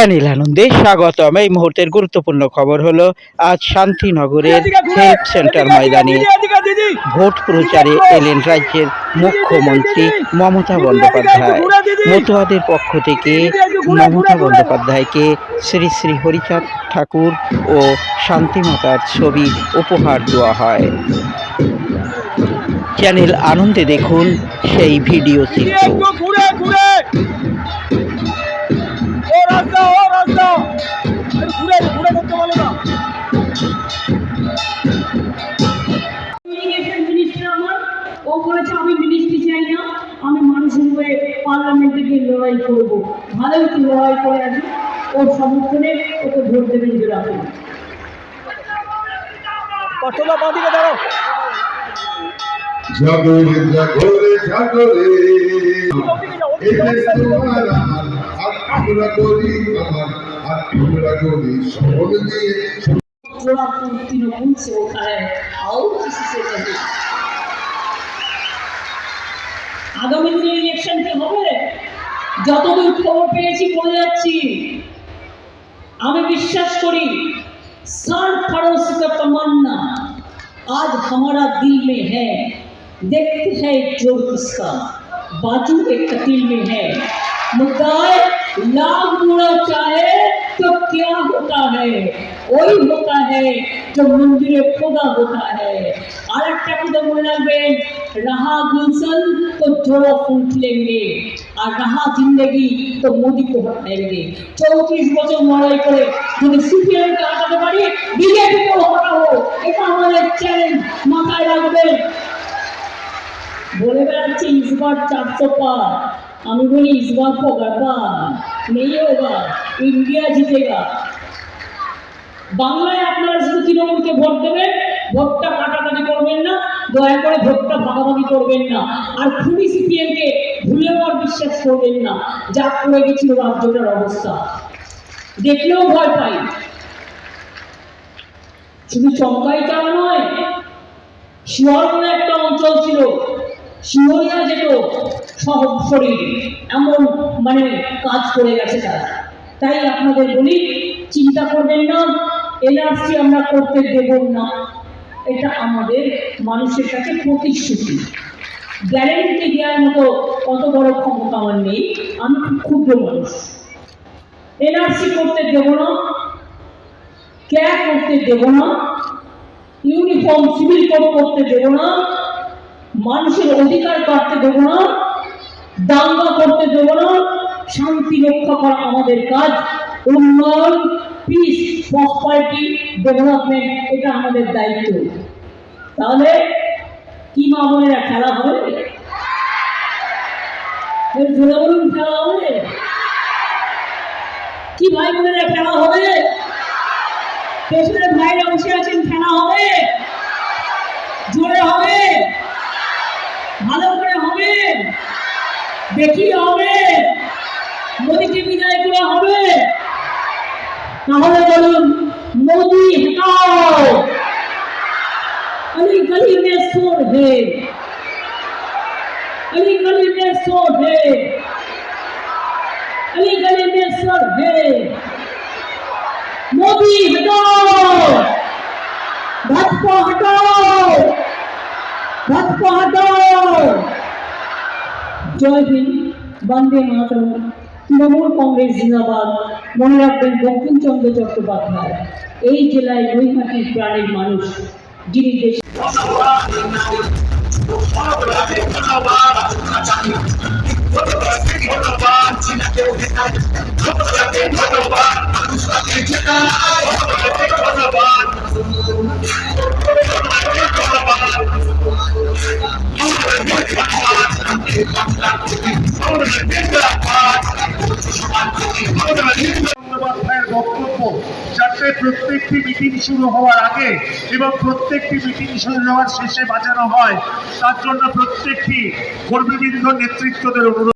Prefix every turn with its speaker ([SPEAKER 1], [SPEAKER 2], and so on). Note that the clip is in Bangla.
[SPEAKER 1] চ্যানেল আনন্দে স্বাগতম। এই মুহূর্তের গুরুত্বপূর্ণ খবর হলো আজ শান্তিনগরের হেলথ সেন্টার ময়দানে ভোট প্রচারে এলেন রাজ্যের মুখ্যমন্ত্রী মমতা বন্দ্যোপাধ্যায়। মতুয়াদের পক্ষ থেকে মমতা বন্দ্যোপাধ্যায়কে শ্রী শ্রী হরিচাঁদ ঠাকুর ও শান্তিমাতার ছবি উপহার দেওয়া হয়। চ্যানেল আনন্দে দেখুন সেই ভিডিও চিত্র।
[SPEAKER 2] ও
[SPEAKER 3] বলেছে আমি মিনিস্ট্রি চাই না আমি মানুষের হয়ে পার্লামেন্টে গিয়ে লড়াই করব। ভালোই তো লড়াই করে আসি ওর সমর্থনে ওকে ভোট দেবেন
[SPEAKER 2] দাঁড়াও।
[SPEAKER 4] জাগরে জাগরে জাগরে তোমার আমার হাত আমরা করি আমার হাত আমরা করি সকল দিয়ে।
[SPEAKER 3] थोड़ा तृणमूल से होता है और किसी से नहीं আগামী দিনে ইলেকশন কি হবে যতদূর খবর পেয়েছি বলে যাচ্ছি আমি বিশ্বাস করি सर पड़ोस का तमन्ना आज हमारा दिल में है देखते हैं जोर किसका बाजू एक कतील में है मुद्दा है, लाख बुरा चाहे तो क्या होता है वही होता है जो मंदिर खुदा होता है আর একটা কথা মনে রাখবেন রাহা गुलशन तो जोड़ा फूल खिलेंगे আর রাহা जिंदगी তো মোদি को हटाएंगे চৌত্রিশ বছর লড়াই করে যদি সিপিএম কে হটাতে পারি বিজেপি কেও হটাবো এটা আমাদের চ্যালেঞ্জ মাথায় রাখবেন বলে বেড়াচ্ছে ইসবার চারশো পার আমি বলি ইসবার পগার পার নেই হোগা ইন্ডিয়া জিতেগা বাংলায় আপনারা শুধু তৃণমূলকে ভোট দেবেন, ভোটটা কাটাকাটি করবেন না, দয়া করে ভোটটা ভাগাভাগি করবেন না। আর খুবই সিপিএমকে ভুলেও আর বিশ্বাস করবেন না, যা করে গেছিল রাজ্যটার অবস্থা। দেখলেও ভয় পাই। শুধু চমকাই তারা নয় শিহর একটা অঞ্চল ছিল শিহরিয়া যেত সব শরীর, এমন মানে কাজ করে গেছে তারা। তাই আপনাদের বলি, চিন্তা করবেন না এনআরসি আমরা করতে দেব না। এটা আমাদের মানুষের কাছে প্রতিশ্রুতি। গ্যারেন্টি দেওয়ার মতো অত বড় ক্ষমতা আমার নেই। আমি খুব ক্ষুদ্র মানুষ। এনআরসি করতে দেব না, ক্যাব করতে দেব না, ইউনিফর্ম সিভিল কোড করতে দেব না, মানুষের অধিকার কাটতে দেব না, দাঙ্গা করতে দেব না, শান্তি রক্ষা করা আমাদের কাজ, উন্নয়ন পিস প্রসপারিটি ডেভেলপমেন্ট এটা আমাদের দায়িত্ব। তাহলে কি মা বোনেরা খেলা হবে? বলুন, খেলা হবে? কি ভাই বোনেরা খেলা হবে? পেছনে ভাইরা বসে আছেন, খেলা হবে? জোরে হবে? ভালো করে হবে? দেখি হবে? মোদীকে বিদায় করে হবে? তাহলে বলুন মোদি হটাও अली गली में शोर है अली गली में शोर है अली गली में शोर है मोदी हटाओ भाजपा हटाओ भाजपा हटाओ জয় হিন্দ বন্দে মাতরম তৃণমূল কংগ্রেস জিন্দাবাদ মনে রাখবেন বঙ্কিমচন্দ্র চট্টোপাধ্যায়। এই জেলায় নৈহাটির প্রাণের মানুষ যিনি দেশ
[SPEAKER 5] বক্তব্য, যাতে প্রত্যেকটি মিটিং শুরু হওয়ার আগে এবং প্রত্যেকটি মিটিং শুরু হওয়ার শেষে বাজানো হয়, তার জন্য প্রত্যেকটি কর্মীবৃন্দ নেতৃত্বদের অনুরোধ।